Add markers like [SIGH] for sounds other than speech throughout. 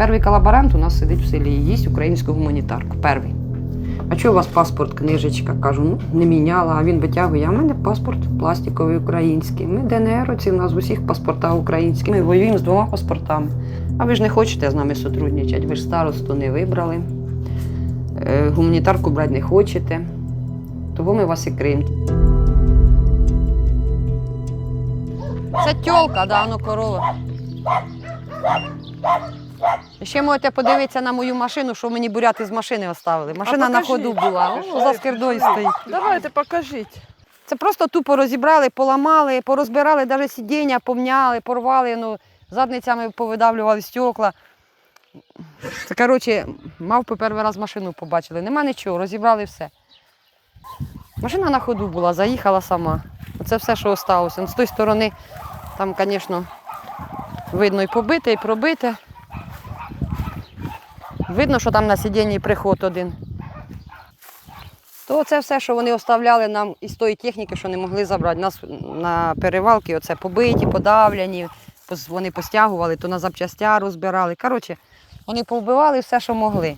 Перший колаборант у нас сидить в селі і їсть українську гуманітарку. Перший. А чого у вас паспорт, книжечка? Кажу, ну не міняла, а він витягує. А в мене паспорт пластиковий український. Ми ДНРовці, у нас усіх паспорта українські. Ми воюємо з двома паспортами. А ви ж не хочете з нами сотрудничати, ви ж старосту не вибрали. Е, гуманітарку брати не хочете. Того ми вас і криємо. Це тьолка, да, воно корова. Ще можете подивитися на мою машину, що мені буряти з машини оставили. Машина на покажіть. ходу була, о, за скирдою стоїть. Давайте покажіть. Це просто тупо розібрали, поламали, порозбирали, навіть сидіння помняли, порвали, ну, задницями повидавлювали стекла. Це, коротше, мавпи перший раз машину побачили. Нема нічого, розібрали все. Машина на ходу була, заїхала сама. Це все, що залишилося. Ну, З тої сторони, там, звісно, видно і побите, і пробите. Видно, що там на сидінні приход один. То це все, що вони оставляли нам із тої техніки, що не могли забрати. Нас на перевалки оце побиті, подавлені, вони постягували, то на запчастя розбирали. Коротше, вони повбивали все, що могли.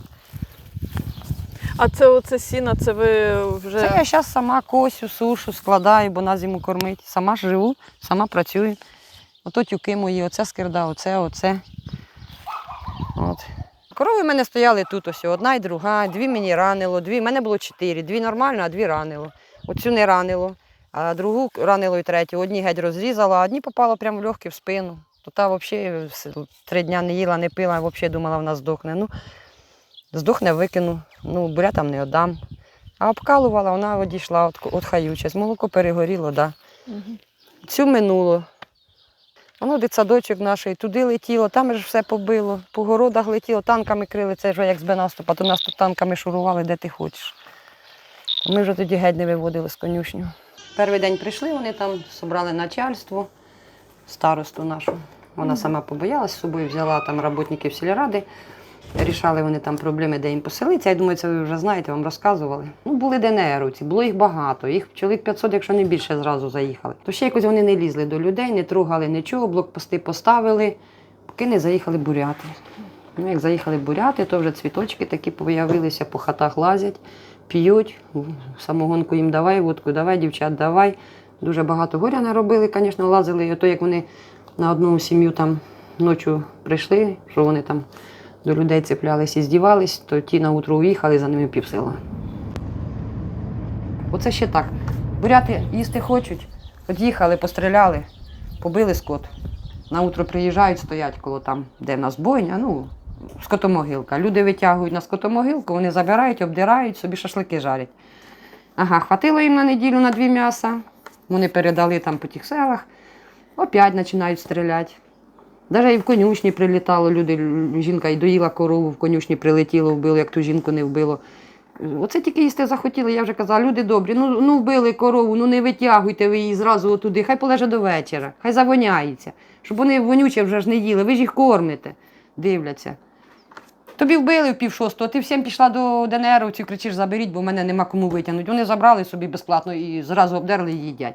А це оце сіно, це ви вже. Це я зараз сама косю, сушу, складаю, бо на зиму кормить. Сама живу, сама працюю. Ото тюки мої, оце скирда, оце, оце. От. Корови в мене стояли тут ось, одна і друга, дві мені ранило, дві. в мене було чотири, дві нормально, а дві ранило. Оцю не ранило, а другу ранило і третю. Одні геть розрізала, а одні попало прямо в легкі в спину. То та взагалі три дня не їла, не пила, взагалі думала, вона здохне. Ну, здохне, викину. Ну, бурятам не віддам. А обкалувала, вона одійшла от, от. Молоко перегоріло, так. Да. Мгм. Цю минуло. Воно дитсадочок наш, і туди летіло, там ж все побило, по городах летіло, танками крили, це вже як з наступа, то нас тут танками шурували, де ти хочеш. Ми вже тоді геть не виводили з конюшню. Перший день прийшли, вони там зібрали начальство, старосту нашу. Вона сама побоялась, з собою взяла там роботників сільради. Рішали вони там проблеми, де їм поселитися. Я думаю, це ви вже знаєте, вам розказували. Ну, були ДНРовці, було їх багато. Їх чоловік 500, якщо не більше, зразу заїхали. То ще якось вони не лізли до людей, не трогали нічого, блокпости поставили, поки не заїхали буряти. Ну, як заїхали буряти, то вже цвіточки такі появилися, по хатах лазять, п'ють, самогонку їм давай, водку давай, дівчат давай. Дуже багато горя наробили, звісно, лазили. І ото як вони на одну сім'ю там ночі прийшли, що вони там до людей цеплялись і здівались, то ті на утро уїхали, за ними півсела. Оце ще так. Буряти їсти хочуть, от їхали, постріляли, побили скот. На утро приїжджають, стоять коло там, де в нас бойня, ну, скотомогилка. Люди витягують на скотомогилку, вони забирають, обдирають, собі шашлики жарять. Ага, хватило їм на неділю на дві м'яса. Вони передали там по тих селах, опять починають стріляти. Навіть і в конюшні прилітало, люди, жінка і доїла корову, в конюшні прилетіло, вбило, як ту жінку не вбило. Оце тільки їсти захотіли, я вже казала, люди добрі, ну, ну вбили корову, ну не витягуйте ви її зразу отуди, хай полеже до вечора, хай завоняється, щоб вони вонюче вже ж не їли, ви ж їх кормите, дивляться. Тобі вбили в пів шостого, ти всім пішла до ДНРовців, кричиш, заберіть, бо мене нема кому витягнути. Вони забрали собі безплатно і зразу обдерли і їдять.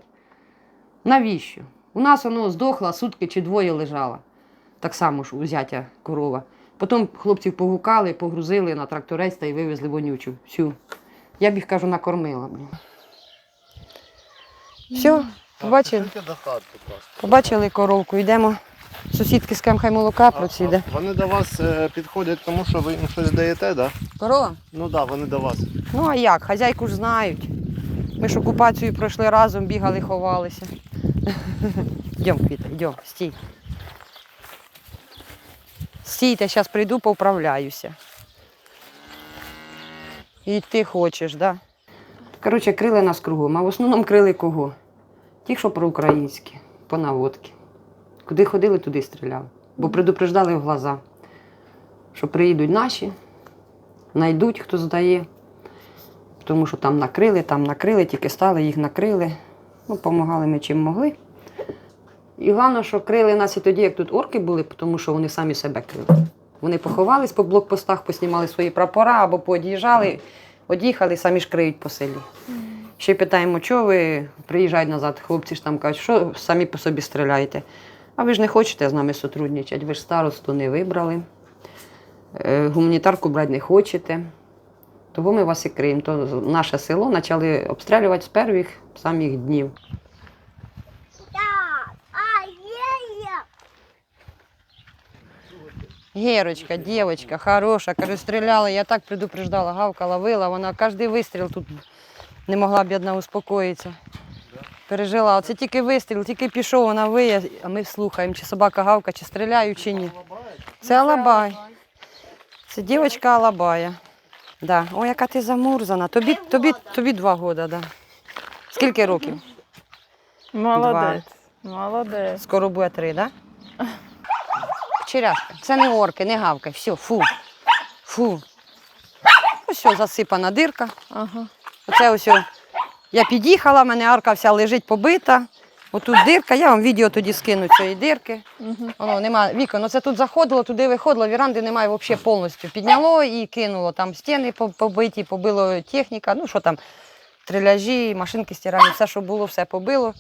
Навіщо? У нас воно здохла, сутки чи двоє лежала. Так само ж у зятя корова. Потім хлопців погукали, погрузили на тракторець та й вивезли вонючу. Всю. Я б їх кажу, накормила. блін. Все, побачили, побачили коровку, йдемо. Сусідки з кем хай молока проційде. Вони до вас е, підходять, тому що ви їм щось даєте, так? Да? Корова? Ну так, да, вони до вас. Ну а як? Хазяйку ж знають. Ми ж окупацію пройшли разом, бігали, ховалися. [LAUGHS] Йдемо, Квіта, йдемо, стій. Стійте, зараз прийду, повправляюся. І ти хочеш, так? Да? Коротше, крили нас кругом, а в основному крили кого? Ті, що проукраїнські, по наводки. Куди ходили, туди стріляли. Бо предупреждали в глаза, що приїдуть наші, знайдуть, хто здає. Тому що там накрили, там накрили, тільки стали, їх накрили. Ну, допомагали ми чим могли. І головне, що крили нас і тоді, як тут орки були, тому що вони самі себе крили. Вони поховались по блокпостах, поснімали свої прапора або поод'їжджали, од'їхали, самі ж криють по селі. Ще питаємо, чого ви приїжджають назад, хлопці ж там кажуть, що самі по собі стріляєте. А ви ж не хочете з нами сотрудничати, ви ж старосту не вибрали. е, гуманітарку брати не хочете. Того ми вас і криємо. То наше село почали обстрілювати з перших самих днів. Герочка, дівчинка, хороша, кажу, стріляла, я так предупреждала, гавкала, вила, вона кожен вистріл тут не могла б одна успокоїтися. Пережила. Оце тільки вистріл, тільки пішов, вона виє, а ми слухаємо, чи собака гавка, чи стріляють, чи ні. Це Алабай. Це дівчинка Алабая. Да. О, яка ти замурзана. Тобі, тобі, тобі два роки, да. Скільки років? Молодець. Молодець. Скоро буде три, так? Да? Вчеряшка. Це не орки, не гавка. Все, фу. Фу. Ось що, засипана дирка. Ага. Оце ось. о. Я під'їхала, в мене арка вся лежить побита. Отут дирка, я вам відео тоді скину цієї дирки. Угу. Воно нема вікон. Оце тут заходило, туди виходило, віранди немає взагалі повністю. Підняло і кинуло. Там стіни побиті, побило техніка, ну що там, триляжі, машинки стиральні, все, що було, все побило.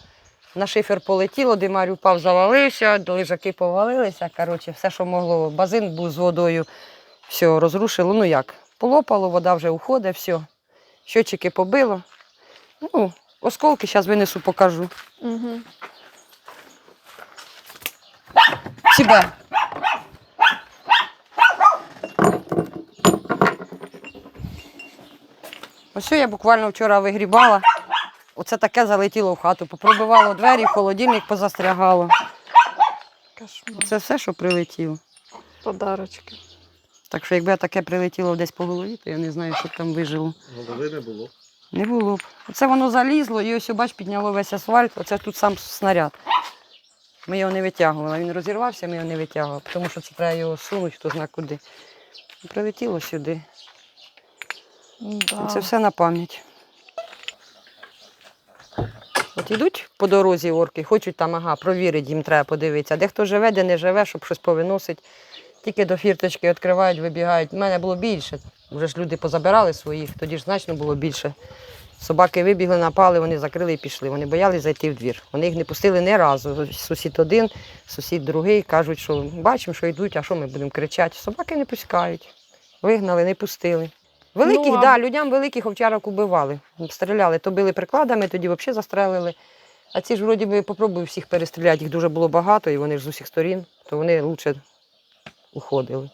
На шифер полетіло, димар упав, завалився, лежаки повалилися. Коротше, все, що могло. Базин був з водою, все розрушило. Ну як, полопало, вода вже уходить, все. Щочики побило. Ну, осколки зараз винесу, покажу. Угу. Себе. Ось я буквально вчора вигрібала. Оце таке залетіло в хату. Попробивало двері, холодильник позастрягало. Кошмар. Це все, що прилетіло. Подарочки. Так що якби таке прилетіло десь по голові, то я не знаю, що б там вижило. Голови не було. Не було б. Оце воно залізло і ось, бач, підняло весь асфальт. Оце тут сам снаряд. Ми його не витягували. Він розірвався, ми його не витягували, тому що це треба його сунути, хто зна куди. Прилетіло сюди. Да. Це все на пам'ять. От ідуть по дорозі орки, хочуть там, ага, провірити, їм треба подивитися. Де хто живе, де не живе, щоб щось повиносить. Тільки до фірточки відкривають, вибігають. У мене було більше. Вже ж люди позабирали своїх, тоді ж значно було більше. Собаки вибігли, напали, вони закрили і пішли. Вони боялись зайти в двір. Вони їх не пустили ні разу. Сусід один, сусід другий кажуть, що бачимо, що йдуть, а що ми будемо кричати. Собаки не пускають. Вигнали, не пустили. Великих, Ну, а- да, людям великих овчарок убивали. Стріляли, то били прикладами, тоді взагалі застрелили. А ці ж вроді би попробую всіх перестріляти, їх дуже було багато, і вони ж з усіх сторін, то вони краще уходили.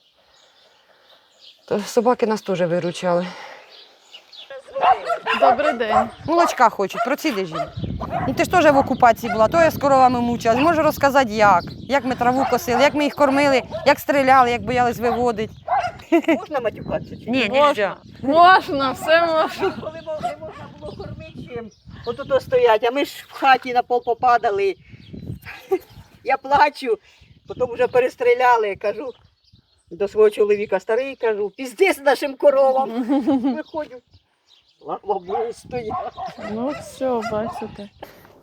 То собаки нас теж виручали. Добрий день. Молочка хочуть, проціди жінь. Ну ти ж теж в окупації була, то я з коровами мучилась. Можу розказати як. Як ми траву косили, як ми їх кормили, як стріляли, як боялись виводити. Можна матюкатися? чи Ні, Можна. Можна, все можна. Коли не можна було кормити чим. Отут стоять, а ми ж в хаті на пол попадали. [LAUGHS] Я плачу, потім вже перестріляли, кажу до свого чоловіка старий, кажу, піздець нашим коровам. [LAUGHS] Виходжу. Слава Богу, стоять. Ну все, бачите.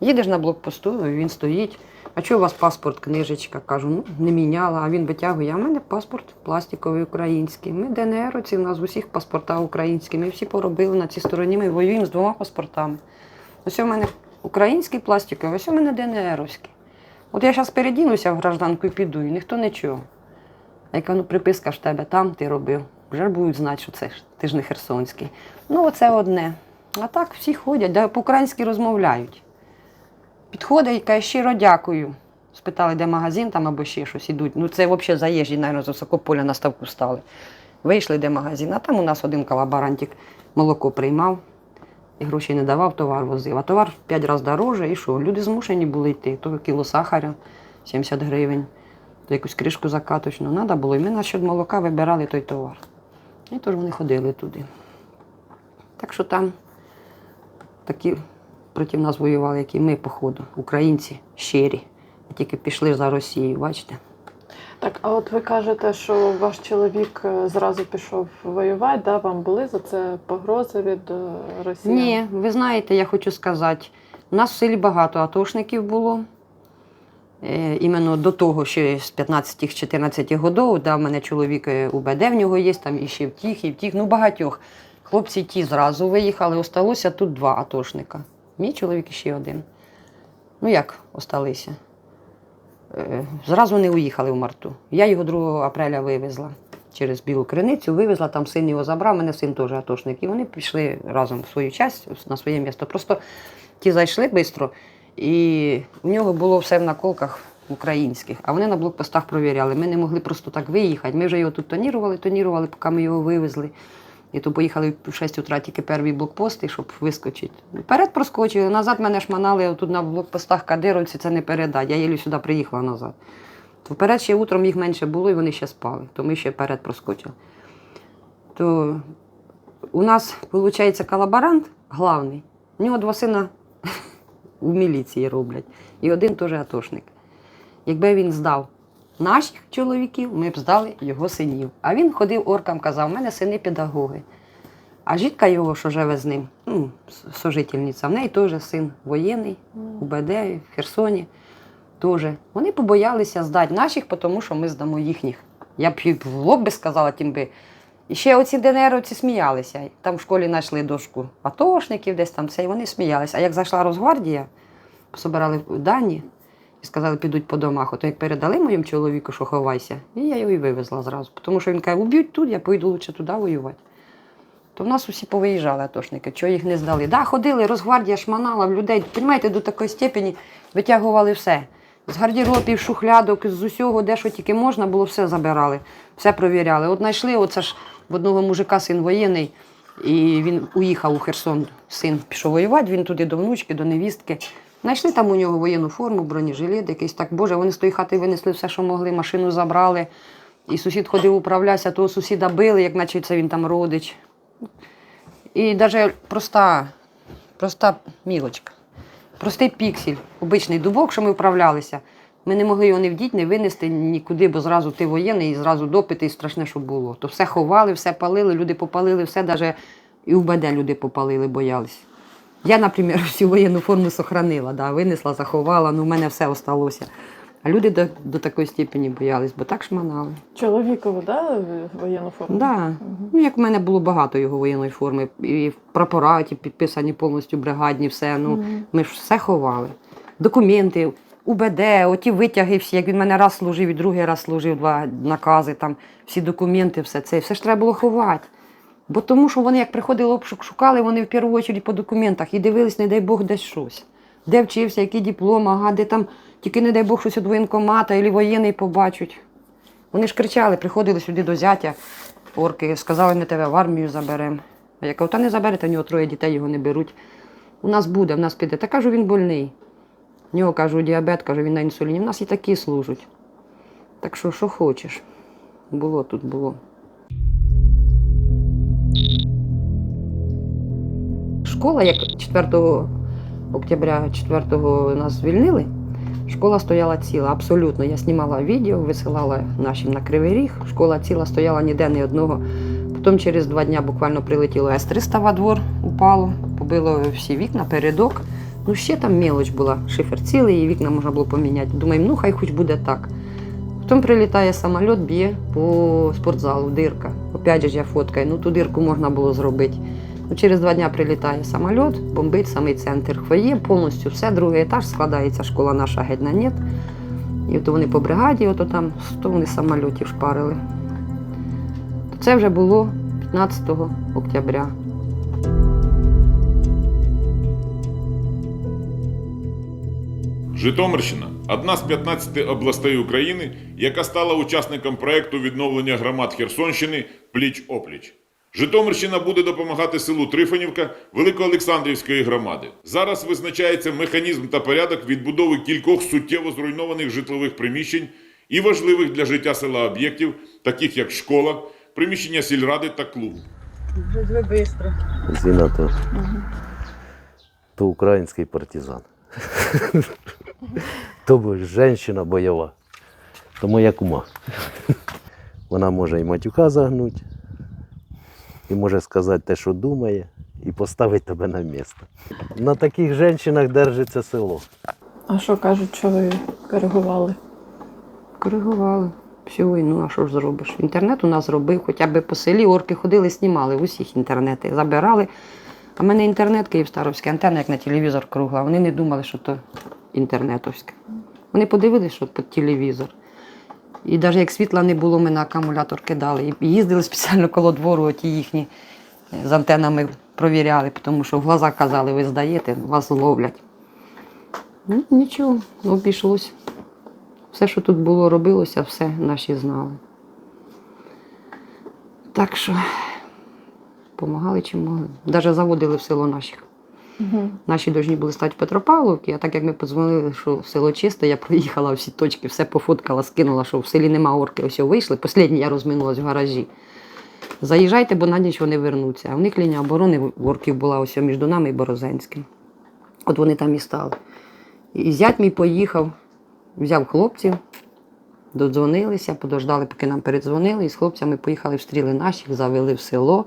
Їдеш на блокпосту, він стоїть. А чого у вас паспорт, книжечка? Кажу, ну не міняла, а він витягує. А в мене паспорт пластиковий український. Ми ДНРовці, у нас усіх паспорта українські. Ми всі поробили на цій стороні, ми воюємо з двома паспортами. Ось у мене український пластиковий, ось у мене ДНРовський. От я зараз передінуся в гражданку і піду, і ніхто нічого. А яка ну приписка ж тебе там ти робив. Вже будуть знати, що це ж ти ж не херсонський. Ну, оце одне. А так всі ходять, по-українськи розмовляють. Підходить і каже, щиро дякую. Спитали, де магазин там або ще щось ідуть. Ну це взагалі заїжджі, навіть з високополя на ставку стали. Вийшли, де магазин, а там у нас один колаборантик молоко приймав і грошей не давав, товар возив. А товар в 5 разів дороже, і що? Люди змушені були йти. То кіло сахаря 70 гривень, то якусь кришку закаточну. Треба було. І ми на счет молока вибирали той товар. І тож вони ходили туди. Так що там такі проти нас воювали, як і ми, походу, українці щирі. Тільки пішли за Росію, бачите? Так, а от ви кажете, що ваш чоловік е, зразу пішов воювати, да? вам були за це погрози від е, Росії? Ні, ви знаєте, я хочу сказати, у нас в селі багато атошників було. Е, іменно до того, що з 15-14 років, да, в мене чоловік е, УБД в нього є, там і ще втіх, і втіх, ну багатьох. Хлопці ті зразу виїхали, осталося тут два атошника. Мій чоловік і ще один. Ну як осталися? Е, Зразу не уїхали в марту. Я його 2 апреля вивезла. через білу криницю, вивезла, там син його забрав, мене син теж атошник. І вони пішли разом в свою часть на своє місто. Просто ті зайшли швидко, і в нього було все в наколках українських, а вони на блокпостах провіряли. Ми не могли просто так виїхати. Ми вже його тут тонірували, тонірували, поки ми його вивезли. І то поїхали в 6 утра тільки перший блокпост, щоб вискочити. Вперед проскочили, назад мене шманали тут на блокпостах кадировці, це не передать. Я єлі сюди приїхала назад. То вперед ще утром їх менше було, і вони ще спали, то ми ще вперед проскочили. То у нас, виходить, колаборант главний. У нього два сина [LAUGHS] в міліції роблять, і один теж атошник. Якби він здав наших чоловіків, ми б здали його синів. А він ходив оркам, казав, у мене сини педагоги. А жінка його, що живе з ним, ну, сожительниця, в неї теж син воєнний, у БД, в Херсоні. Теж. Вони побоялися здати наших, тому що ми здамо їхніх. Я б в лоб би сказала, тим би. І ще оці ДНРовці сміялися. Там в школі знайшли дошку атошників, десь там це, і вони сміялися. А як зайшла Росгвардія, собирали дані і сказали, підуть по домах. Ото як передали моєму чоловіку, що ховайся, і я його і вивезла зразу. Тому що він каже, уб'ють тут, я поїду лучше туди воювати. То в нас усі повиїжджали атошники, чого їх не здали. Да, ходили, Росгвардія шманала в людей, розумієте, до такої степені витягували все. З гардеробів, шухлядок, з усього, де що тільки можна було, все забирали, все провіряли. От знайшли, оце ж в одного мужика син воєнний, і він уїхав у Херсон. Син пішов воювати, він туди до внучки, до невістки. Знайшли там у нього воєнну форму, бронежилет, якийсь так. Боже, вони з тої хати винесли все, що могли, машину забрали. І сусід ходив управлявся, того сусіда били, як наче це він там родич. І навіть проста, проста мілочка, простий піксель, обичний дубок, що ми вправлялися. Ми не могли його не вдіти, не винести нікуди, бо зразу ти воєнний і зразу допити, і страшне, що було. То все ховали, все палили, люди попалили, все, навіть і в БД люди попалили, боялись. Я, наприклад, [LAUGHS] всю воєнну форму сохранила, да, винесла, заховала, ну в мене все осталося. А люди до, до такої степені боялись, бо так шманали. Чоловікову, да, воєнну форму? Да. Мгм. Ну, як в мене було багато його воєнної форми, і в прапораті підписані повністю бригадні, все. Ну, Мгм. ми ж все ховали. Документи, УБД, оті витяги всі, як він мене раз служив і другий раз служив, два накази, там, всі документи, все це. Все ж треба було ховати. Бо тому, що вони, як приходили обшук, шукали, вони в першу чергу по документах і дивились, не дай Бог, десь щось. Де вчився, який диплом, ага, де там, тільки не дай Бог, щось від воєнкомата або воєнний побачать. Вони ж кричали, приходили сюди до зятя, орки, сказали, ми тебе в армію заберемо. А я кажу, та не заберете, в нього троє дітей його не беруть. У нас буде, в нас піде. Та кажу, він больний. В нього кажу, діабет, кажу, він на інсуліні. В нас і такі служать. Так що, що хочеш. Було тут, було. Школа, як 4 октября 4 нас звільнили, школа стояла ціла, абсолютно. Я знімала відео, висилала нашим на Кривий Ріг. Школа ціла стояла ніде ні одного. Потім через два дні буквально прилетіло С-300 во двор, упало, побило всі вікна, передок. Ну, ще там мелоч була, шифер цілий, і вікна можна було поміняти. Думаємо, ну хай хоч буде так. Потім прилітає самоліт, б'є по спортзалу, дирка. Опять же я фоткаю, ну ту дирку можна було зробити. Через два дні прилітає самоліт, бомбить самий центр. Фоє повністю все, другий етаж складається, школа наша геть на нет. І от вони по бригаді, ото там 100 вони самольотів шпарили. Це вже було 15 октября. Житомирщина одна з 15 областей України, яка стала учасником проекту відновлення громад Херсонщини пліч опліч. Житомирщина буде допомагати селу Трифонівка Великоолександрівської громади. Зараз визначається механізм та порядок відбудови кількох суттєво зруйнованих житлових приміщень і важливих для життя села об'єктів, таких як школа, приміщення сільради та клуб. Вже швидко. Зіна то, то український партизан. то жінка бойова. То моя кума. Вона може і матюка загнути, і може сказати те, що думає, і поставити тебе на місце. На таких жінках держиться село. А що кажуть, що ви коригували? Коригували. Всю війну, а що ж зробиш? Інтернет у нас робив, хоча б по селі орки ходили, знімали в усіх інтернети, забирали. А в мене інтернет Київстаровський, антенна, як на телевізор кругла. Вони не думали, що то інтернетовське. Вони подивилися, що під телевізор. І навіть як світла не було, ми на акумулятор кидали. І їздили спеціально коло двору, ті їхні е, з антенами провіряли, тому що в глазах казали, ви здаєте, вас зловлять. Ну, нічого, обійшлось. Все, що тут було, робилося, все наші знали. Так що допомагали чим могли. Навіть заводили в село наших. Угу. Наші повинні були стати в Петропавловці, а так як ми подзвонили, що село чисте, я проїхала всі точки, все пофоткала, скинула, що в селі нема орки, ось вийшли. Послідній я розминулась в гаражі. Заїжджайте, бо на ніч вони вернуться. А в них лінія оборони орків була ось між нами і Борозенським. От вони там і стали. І зять мій поїхав, взяв хлопців, додзвонилися, подождали, поки нам передзвонили, і з хлопцями поїхали встріли наших, завели в село.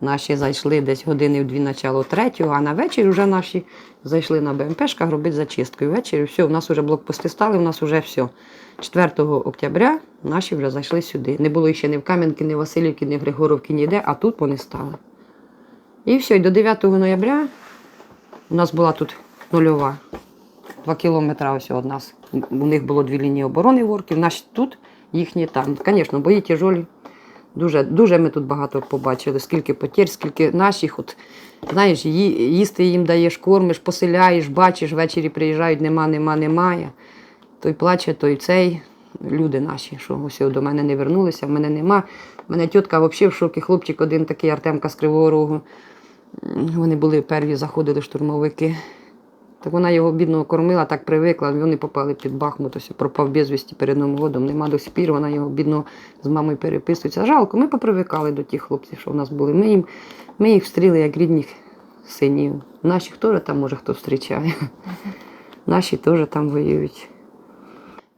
Наші зайшли десь години в дві начало третього, а на вечір вже наші зайшли на БМПшках робити зачистку. І ввечері все, у нас вже блокпости стали, у нас вже все. 4 октября наші вже зайшли сюди. Не було ще ні в Кам'янки, ні в Васильівці, ні в Григоровці, ніде, а тут вони стали. І все, і до 9 ноября у нас була тут нульова. Два кілометри ось від нас. У них було дві лінії оборони ворків, наші тут, їхні там. Звісно, бої тяжолі. Дуже, дуже ми тут багато побачили, скільки потерь, скільки наших. От, знаєш, їсти їм даєш, кормиш, поселяєш, бачиш, ввечері приїжджають, нема, нема, немає. Той плаче, той цей. Люди наші, що ось до мене не вернулися, в мене нема. У мене тітка взагалі в шокі, хлопчик один такий Артемка з Кривого Рогу. Вони були перві, заходили штурмовики. Так вона його бідного кормила, так привикла, вони попали під Бахмут, ось пропав безвісті перед Новим годом. Нема до сих пір, вона його бідного з мамою переписується. Жалко, ми попривикали до тих хлопців, що в нас були. Ми, їм, ми їх встріли як рідних синів. Наших теж там, може, хто зустрічає. Наші теж там воюють.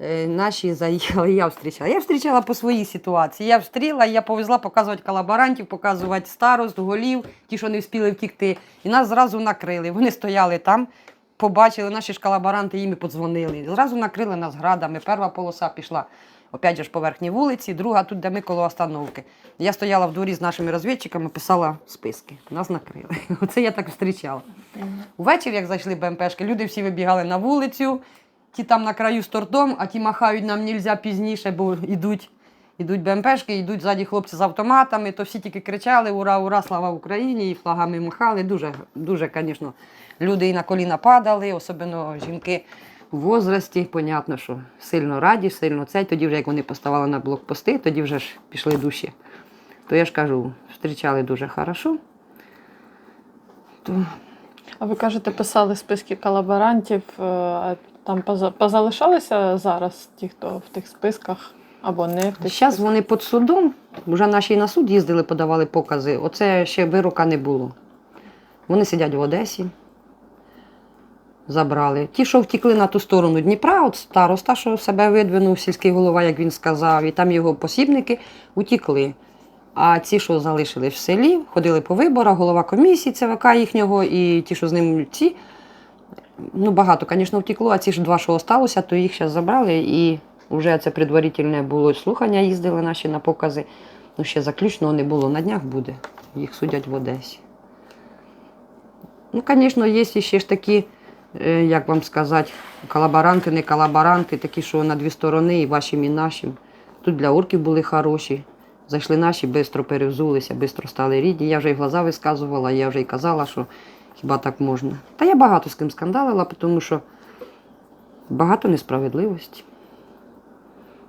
Е, Наші заїхали, я зустрічала. Я зустрічала по своїй ситуації. Я встріла, я повезла показувати колаборантів, показувати старост, голів, ті, що не встигли втікти. І нас зразу накрили. Вони стояли там, побачили, наші ж колаборанти їм і подзвонили. Зразу накрили нас градами. Перша полоса пішла. Опять же ж по верхній вулиці, друга тут, де ми коло остановки. Я стояла в дворі з нашими розвідчиками, писала списки. Нас накрили. [LAUGHS] Оце я так зустрічала. Увечері, як зайшли БМПшки, люди всі вибігали на вулицю, ті там на краю з тортом, а ті махають нам нельзя пізніше, бо йдуть, йдуть БМПшки, йдуть ззаді хлопці з автоматами, то всі тільки кричали Ура, ура, слава Україні! і флагами махали. Дуже, дуже, звісно, люди і на коліна падали, особливо жінки в возрасті. Понятно, що сильно раді, сильно цей. Тоді вже як вони поставали на блокпости, тоді вже ж пішли душі. То я ж кажу, зустрічали дуже хорошо. То А ви кажете, писали списки колаборантів, е, там поза- позалишалися зараз ті, хто в тих списках або не Зараз вони під судом, вже наші на суд їздили, подавали покази. Оце ще вирока не було. Вони сидять в Одесі. Забрали. Ті, що втікли на ту сторону Дніпра, от староста, що себе видвинув, сільський голова, як він сказав, і там його посібники утікли. А ті, що залишили в селі, ходили по виборах, голова комісії ЦВК їхнього, і ті, що з ним ці, ну багато, звісно, втекло, а ці ж два, що залишилося, то їх зараз забрали. І вже це предварительне було слухання, їздили наші на покази. Ну, ще заключного не було. На днях буде. Їх судять в Одесі. Ну, звісно, є ще ж такі, е, як вам сказати, колаборанти, не колаборанти, такі, що на дві сторони, і вашим, і нашим. Тут для орків були хороші. Зайшли наші, швидко перевзулися, швидко стали рідні. Я вже й глаза висказувала, я вже й казала, що хіба так можна. Та я багато з ким скандалила, тому що багато несправедливості.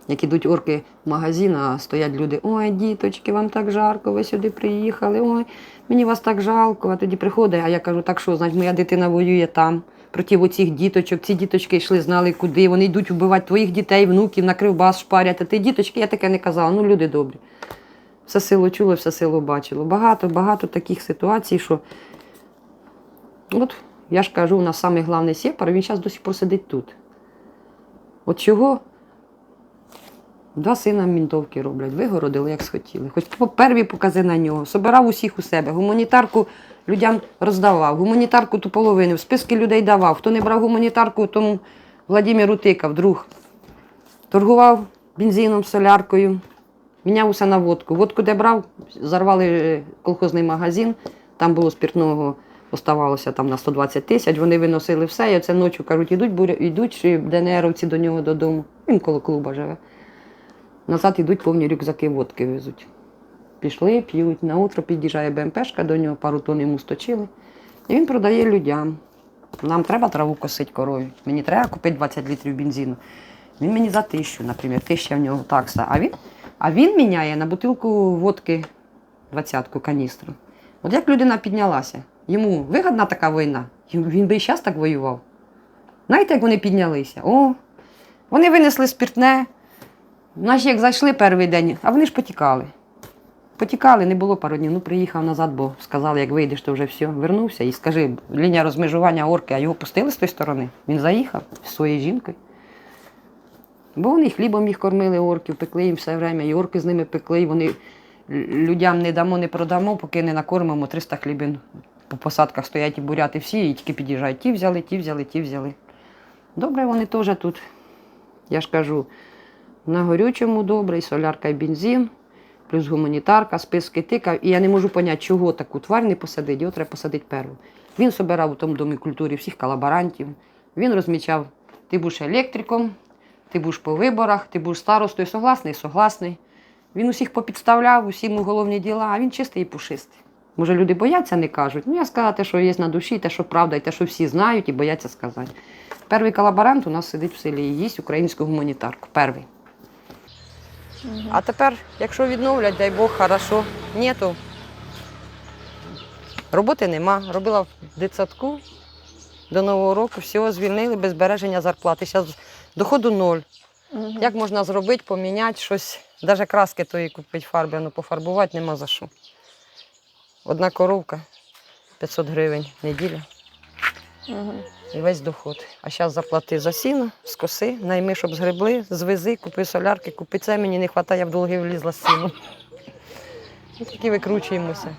Як ідуть орки в магазин, а стоять люди, ой, діточки, вам так жарко, ви сюди приїхали, ой, мені вас так жалко. А тоді приходить, а я кажу, так що, значить, моя дитина воює там. Проти оцих діточок, ці діточки йшли, знали куди. Вони йдуть вбивати твоїх дітей, внуків, на кривбас шпарять. А ти діточки, я таке не казала. Ну, люди добрі. Все село чуло, все село бачило. Багато, багато таких ситуацій, що от я ж кажу, у нас самий головний сепар, він зараз до сих пор сидить тут. От чого Два сина мінтовки роблять, вигородили, як схотіли. Хоч перві покази на нього. Собирав усіх у себе. Гуманітарку людям роздавав, гуманітарку ту половину, в списки людей давав. Хто не брав гуманітарку, тому Владимиру тикав, друг. Торгував бензином, соляркою, міняв усе на водку. Водку де брав, зарвали колхозний магазин, там було спиртного, оставалося там на 120 тисяч. Вони виносили все. І оце ночі кажуть, буря, ідуть ДНРовці до нього додому. Він коло клуба живе. Назад ідуть повні рюкзаки водки везуть. Пішли, п'ють. На утро під'їжджає БМПшка до нього, пару тонн йому сточили. І він продає людям. Нам треба траву косити корові. Мені треба купити 20 літрів бензину. Він мені за тисячу, наприклад, тисяча в нього такса. А він, а він міняє на бутилку водки двадцятку каністру. От як людина піднялася? Йому вигідна така війна. Він би і зараз так воював. Знаєте, як вони піднялися? О, вони винесли спиртне. Наші як зайшли перший день, а вони ж потікали. Потікали, не було пару днів. Ну, приїхав назад, бо сказали, як вийдеш, то вже все. Вернувся і скажи, лінія розмежування орки, а його пустили з тої сторони. Він заїхав зі своєю жінкою. Бо вони хлібом їх кормили орків, пекли їм все время, і орки з ними пекли, і вони людям не дамо, не продамо, поки не накормимо 300 хлібин. По посадках стоять і буряти всі, і тільки під'їжджають. Ті взяли, ті взяли, ті взяли. Добре, вони теж тут. Я ж кажу, на горючому добре, і солярка, і бензин, плюс гуманітарка, списки тикав. І я не можу зрозуміти, чого таку тварь не посадити, його треба посадити перву. Він собирав у тому домі культури всіх колаборантів. Він розмічав, ти будеш електриком, ти будеш по виборах, ти будеш старостою, согласний, согласний. Він усіх попідставляв, усі йому головні діла, а він чистий і пушистий. Може, люди бояться, не кажуть. Ну, я сказала те, що є на душі, те, що правда, і те, що всі знають і бояться сказати. Перший колаборант у нас сидить в селі і їсть українську гуманітарку. Перший. А тепер, якщо відновлять, дай Бог, хорошо. Ні, роботи нема. Робила в дитсадку до Нового року, всього звільнили без збереження зарплати. Зараз доходу ноль. Мгм. Як можна зробити, поміняти щось, навіть краски тої купити фарби, ну пофарбувати нема за що. Одна коровка 500 гривень неділя Мгм. І весь доход. А зараз заплати за сіно, скоси, найми, щоб згребли, звези, купи солярки, купи це, мені не вистачає, я в долги влізла з сіном. Ми Такі викручуємося.